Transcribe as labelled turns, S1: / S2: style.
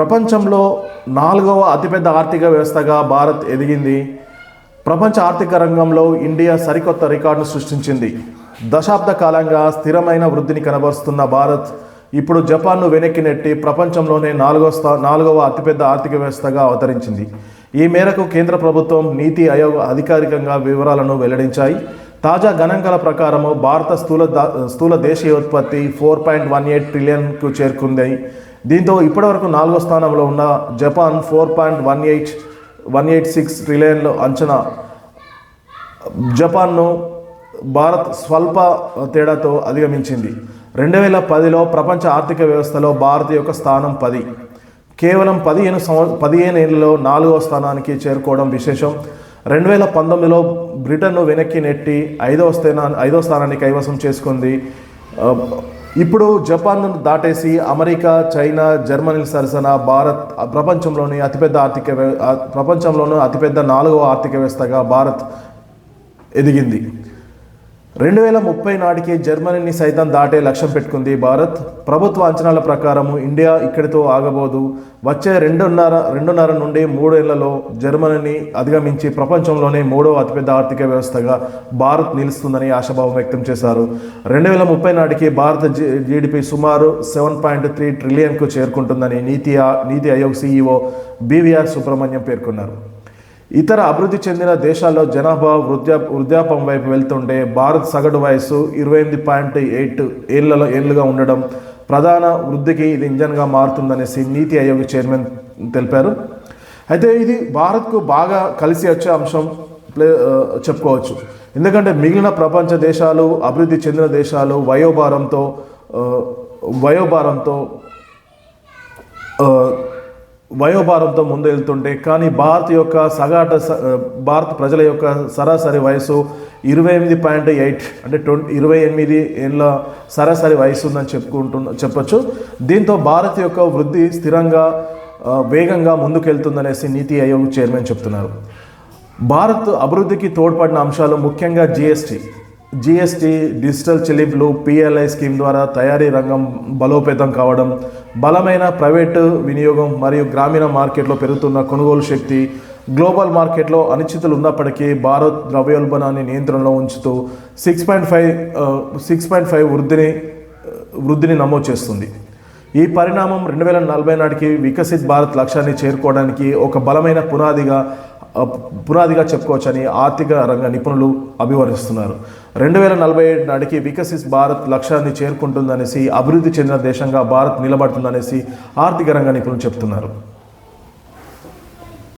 S1: ప్రపంచంలో నాలుగవ అతిపెద్ద ఆర్థిక వ్యవస్థగా భారత్ ఎదిగింది. ప్రపంచ ఆర్థిక రంగంలో ఇండియా సరికొత్త రికార్డును సృష్టించింది. దశాబ్ద కాలంగా స్థిరమైన వృద్ధిని కనబరుస్తున్న భారత్ ఇప్పుడు జపాన్ను వెనక్కి నెట్టి ప్రపంచంలోనే నాలుగో స్థా నాలుగవ అతిపెద్ద ఆర్థిక వ్యవస్థగా అవతరించింది. ఈ మేరకు కేంద్ర ప్రభుత్వం నీతి ఆయోగ్ అధికారికంగా వివరాలను వెల్లడించాయి. తాజా గణాంకాల ప్రకారము భారత స్థూల దా- స్థూల దేశీయ ఉత్పత్తి ఫోర్ పాయింట్ వన్ ఎయిట్ ట్రిలియన్కు చేరుకుంది. దీంతో ఇప్పటివరకు నాలుగో స్థానంలో ఉన్న Japan four point one eight one eight six ట్రిలియన్లు అంచనా. జపాన్ను భారత్ స్వల్ప తేడాతో అధిగమించింది. రెండు వేల పదిలో ప్రపంచ ఆర్థిక వ్యవస్థలో భారత్ యొక్క స్థానం పది. కేవలం పదిహేను సంవ పదిహేను ఏళ్ళలో నాలుగో స్థానానికి చేరుకోవడం విశేషం. రెండు వేల పంతొమ్మిదిలో బ్రిటన్ను వెనక్కి నెట్టి ఐదవ స్థానా ఐదవ స్థానాన్ని కైవసం చేసుకుంది ఇప్పుడు జపాన్ దాటేసి అమెరికా చైనా జర్మనీ సరసన భారత్ ప్రపంచంలోని అతిపెద్ద ఆర్థిక ప్రపంచంలోనూ అతిపెద్ద నాలుగవ ఆర్థిక వ్యవస్థగా భారత్ ఎదిగింది. రెండు వేల ముప్పై నాటికి జర్మనీని సైతం దాటే లక్ష్యం పెట్టుకుంది భారత్. ప్రభుత్వ అంచనాల ప్రకారము ఇండియా ఇక్కడితో ఆగబోదు. వచ్చే రెండున్నర రెండున్నర నుండి మూడేళ్ళలో జర్మనీని అధిగమించి ప్రపంచంలోనే మూడవ అతిపెద్ద ఆర్థిక వ్యవస్థగా భారత్ నిలుస్తుందని ఆశాభావం వ్యక్తం చేశారు. రెండు వేల ముప్పై నాటికి భారత జీడిపి సుమారు సెవెన్ పాయింట్ త్రీ ట్రిలియన్కు చేరుకుంటుందని నీతి నీతి ఆయోగ్ సీఈఓ బీవీఆర్ సుబ్రహ్మణ్యం పేర్కొన్నారు. ఇతర అభివృద్ధి చెందిన దేశాల్లో జనాభా వృద్ధ్యా వృద్ధాపం వైపు వెళ్తుంటే భారత్ సగటు వయసు ఇరవై ఎనిమిది పాయింట్ ఎయిట్ ఏళ్ళలో ఏళ్ళుగా ఉండడం ప్రధాన వృద్ధికి ఇది ఇంజన్గా మారుతుందనేసి నీతి ఆయోగ్ చైర్మన్ తెలిపారు. అయితే ఇది భారత్కు బాగా కలిసి వచ్చే అంశం ప్లే చెప్పుకోవచ్చు. ఎందుకంటే మిగిలిన ప్రపంచ దేశాలు అభివృద్ధి చెందిన దేశాలు వయోభారంతో వయోభారంతో వయోభారంతో ముందు వెళ్తుంటే కానీ భారత్ యొక్క సగాట స- భారత ప్రజల యొక్క సరాసరి వయసు ఇరవై ఎనిమిది పాయింట్ ఎయిట్ అంటే ట్వంటీ ఇరవై ఎనిమిది ఏళ్ళ సరాసరి వయసు ఉందని చెప్పుకుంటున్న చెప్పొచ్చు. దీంతో భారత్ యొక్క వృద్ధి స్థిరంగా వేగంగా ముందుకెళ్తుందనేసి నీతి ఆయోగ్ చైర్మన్ చెప్తున్నారు. భారత్ అభివృద్ధికి తోడ్పడిన అంశాలు ముఖ్యంగా జిఎస్టీ. జిఎస్టీ డిజిటల్ చెల్లింపులు పిఎల్ఐ స్కీమ్ ద్వారా తయారీ రంగం బలోపేతం కావడం బలమైన ప్రైవేటు వినియోగం మరియు గ్రామీణ మార్కెట్లో పెరుగుతున్న కొనుగోలు శక్తి గ్లోబల్ మార్కెట్లో అనిశ్చితులు ఉన్నప్పటికీ భారత్ ద్రవ్యోల్బణాన్ని నియంత్రణలో ఉంచుతూ six point five six point five వృద్ధిని వృద్ధిని నమోదు చేస్తుంది. ఈ పరిణామం రెండు వేల నలభై నాటికి వికసిత్ భారత్ లక్ష్యాన్ని చేరుకోవడానికి ఒక బలమైన పునాదిగా పునాదిగా చెప్పుకోవచ్చని ఆర్థిక రంగ నిపుణులు అభివర్ణిస్తున్నారు. రెండు వేల నలభై ఏడు నాటికి వికసిస్ భారత్ లక్ష్యాన్ని చేరుకుంటుందనేసి అభివృద్ధి చెందిన దేశంగా భారత్ నిలబడుతుందనేసి ఆర్థిక రంగ నిపుణులు చెప్తున్నారు.